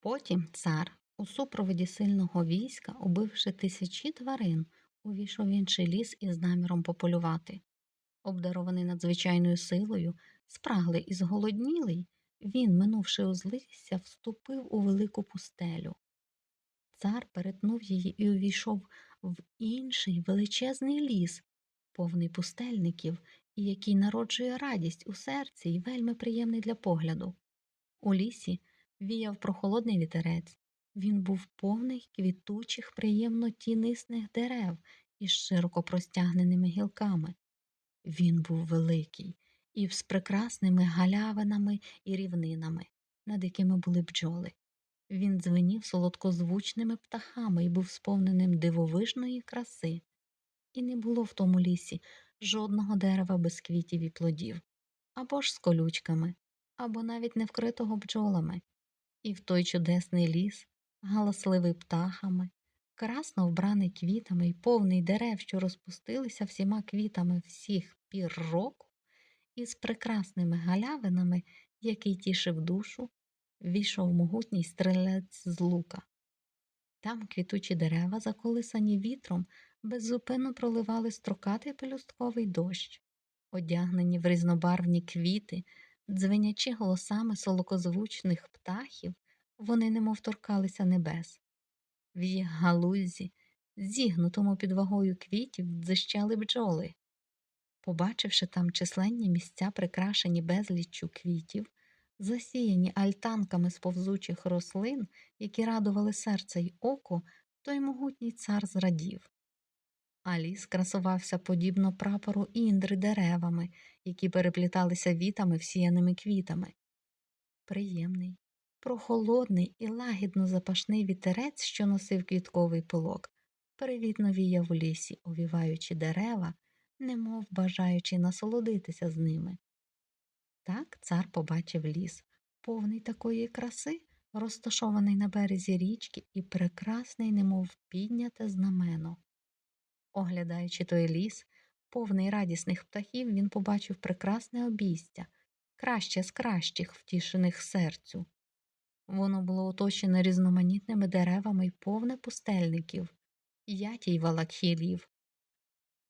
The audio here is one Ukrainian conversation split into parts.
Потім цар, у супроводі сильного війська, убивши тисячі тварин, увійшов в інший ліс із наміром пополювати. Обдарований надзвичайною силою, спраглий і зголоднілий, він, минувши узлісся, вступив у велику пустелю. Цар перетнув її і увійшов в інший величезний ліс, повний пустельників, і який народжує радість у серці і вельми приємний для погляду. У лісі віяв прохолодний вітерець. Він був повний квітучих, приємно тінисних дерев із широко простягненими гілками. Він був великий і з прекрасними галявинами і рівнинами, над якими були бджоли. Він дзвенів солодкозвучними птахами і був сповненим дивовижної краси. І не було в тому лісі жодного дерева без квітів і плодів, або ж з колючками, або навіть не вкритого бджолами. І в той чудесний ліс, галасливий птахами, красно вбраний квітами і повний дерев, що розпустилися всіма квітами всіх пір року, і з прекрасними галявинами, який тішив душу, війшов могутній стрілець з лука. Там квітучі дерева, заколисані вітром, беззупинно проливали строкатий пелюстковий дощ, одягнені в різнобарвні квіти, дзвенячи голосами солокозвучних птахів, вони немов торкалися небес. В їх галузі, зігнутому під вагою квітів, дзищали бджоли. Побачивши там численні місця, прикрашені безліччю квітів, засіяні альтанками з повзучих рослин, які радували серце й око, той могутній цар зрадів. А ліс красувався подібно прапору індри деревами, які перепліталися вітами всіяними квітами. Приємний, прохолодний і лагідно запашний вітерець, що носив квітковий пилок, привітно віяв у лісі, овіваючи дерева, немов бажаючи насолодитися з ними. Так цар побачив ліс, повний такої краси, розташований на березі річки і прекрасний, немов підняте знамено. Оглядаючи той ліс, повний радісних птахів, він побачив прекрасне обійстя, краще з кращих, втішених серцю. Воно було оточене різноманітними деревами й повне пустельників, ятій валакхілів.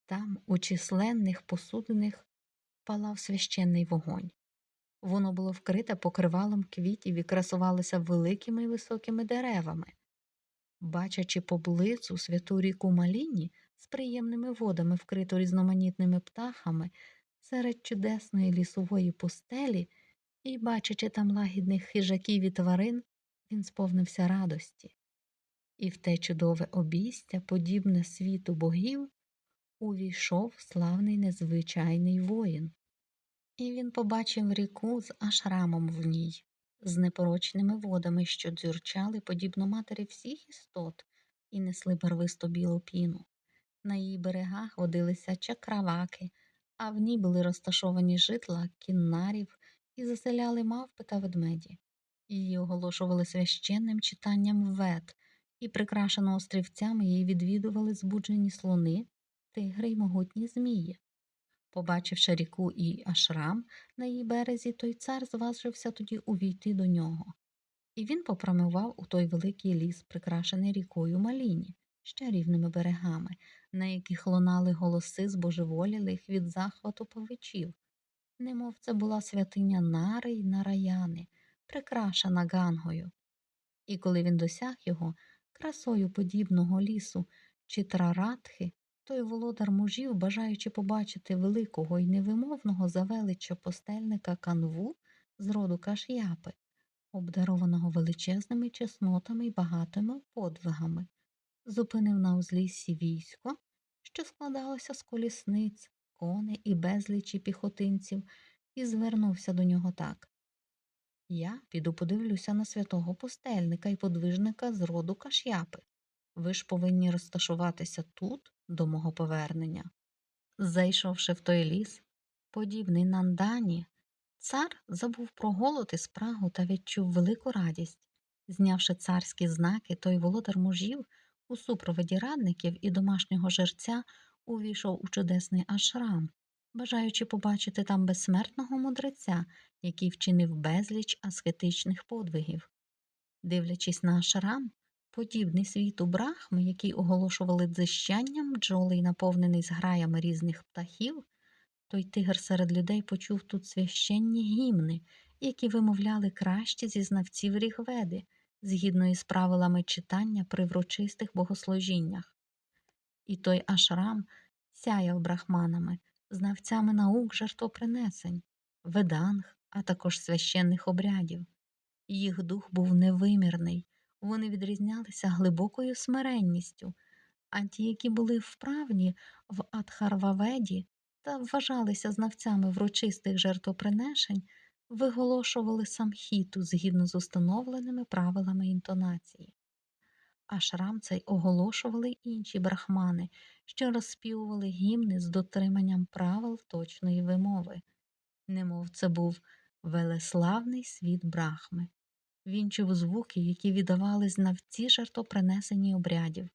Там, у численних посудинах, палав священний вогонь. Воно було вкрите покривалом квітів і красувалося великими й високими деревами. Бачачи поблизу святу ріку Маліні з приємними водами, вкриту різноманітними птахами, серед чудесної лісової пустелі, і, бачачи там лагідних хижаків і тварин, він сповнився радості. І в те чудове обійстя, подібне світу богів, увійшов славний незвичайний воїн. І він побачив ріку з ашрамом в ній, з непорочними водами, що дзюрчали, подібно матері всіх істот, і несли барвисто білу піну. На її берегах водилися чакраваки, а в ній були розташовані житла кіннарів і заселяли мавпи та ведмеді. Її оголошували священним читанням вет, і, прикрашено острівцями, її відвідували збуджені слони, тигри й могутні змії. Побачивши ріку і ашрам на її березі, той цар зважився тоді увійти до нього. І він попрямував у той великий ліс, прикрашений рікою Маліні, з чарівними берегами, на яких лунали голоси збожеволілих від захвату павичів, немов це була святиня Нари й Нараяни, прикрашена гангою. І коли він досяг його, красою подібного лісу, Читраратхи, той володар мужів, бажаючи побачити великого і невимовного завелича постельника канву з роду каш'япи, обдарованого величезними чеснотами й багатими подвигами, зупинив на узліссі військо, що складалося з колісниць, коней і безлічі піхотинців, і звернувся до нього так. Я піду подивлюся на святого пустельника і подвижника з роду каш'япи. Ви ж повинні розташуватися тут до мого повернення. Зайшовши в той ліс, подібний Нандані, цар забув про голод і спрагу та відчув велику радість. Знявши царські знаки, той володар мужів у супроводі радників і домашнього жерця увійшов у чудесний ашрам, бажаючи побачити там безсмертного мудреця, який вчинив безліч аскетичних подвигів. Дивлячись на ашрам, подібний світу брахми, який оголошували дзищанням бджоли наповнений зграями різних птахів, той тигр серед людей почув тут священні гімни, які вимовляли кращі зі знавців рігведи, згідно із правилами читання при врочистих богослужіннях. І той ашрам сяяв брахманами, знавцями наук жертвопринесень, веданг, а також священних обрядів. Їх дух був невимірний, вони відрізнялися глибокою смиренністю, а ті, які були вправні в Адхарваведі та вважалися знавцями врочистих жертвоприношень, виголошували самхіту згідно з установленими правилами інтонації. Ашрам цей оголошували інші брахмани, що розспівували гімни з дотриманням правил точної вимови, немов це був велеславний світ брахми. Він чув звуки, які віддавали знавці жертвопринесені обрядів,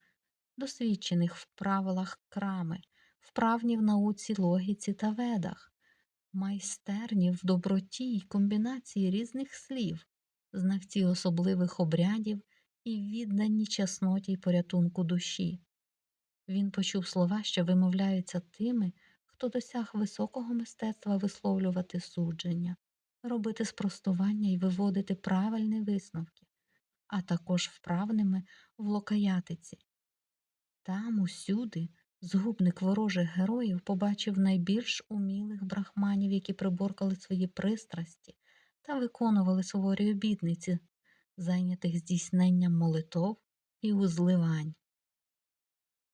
досвідчених в правилах крами, вправні в науці, логіці та ведах, майстерні в доброті й комбінації різних слів, знавці особливих обрядів і віддані чесноті й порятунку душі. Він почув слова, що вимовляються тими, хто досяг високого мистецтва висловлювати судження, робити спростування і виводити правильні висновки, а також вправними в локаятиці. Там, усюди, згубник ворожих героїв побачив найбільш умілих брахманів, які приборкали свої пристрасті та виконували суворі обітниці, зайнятих здійсненням молитов і узливань.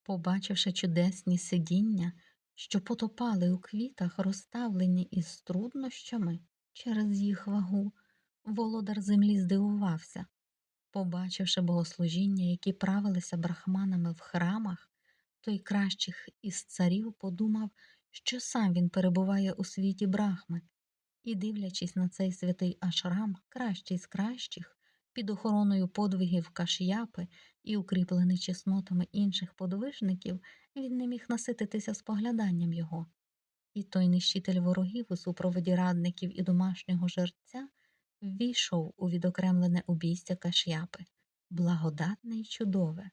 Побачивши чудесні сидіння, що потопали у квітах, розставлені із труднощами через їх вагу, володар землі здивувався. Побачивши богослужіння, які правилися брахманами в храмах, той кращих із царів подумав, що сам він перебуває у світі брахми, і, дивлячись на цей святий ашрам, кращий з кращих, під охороною подвигів каш'япи і укріплений чеснотами інших подвижників, він не міг насититися спогляданням його. І той нищитель ворогів у супроводі радників і домашнього жерця ввійшов у відокремлене обійстя каш'япи, благодатне й чудове,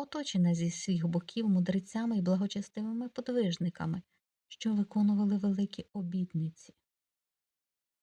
оточене зі всіх боків мудрецями й благочестивими подвижниками, що виконували великі обітниці.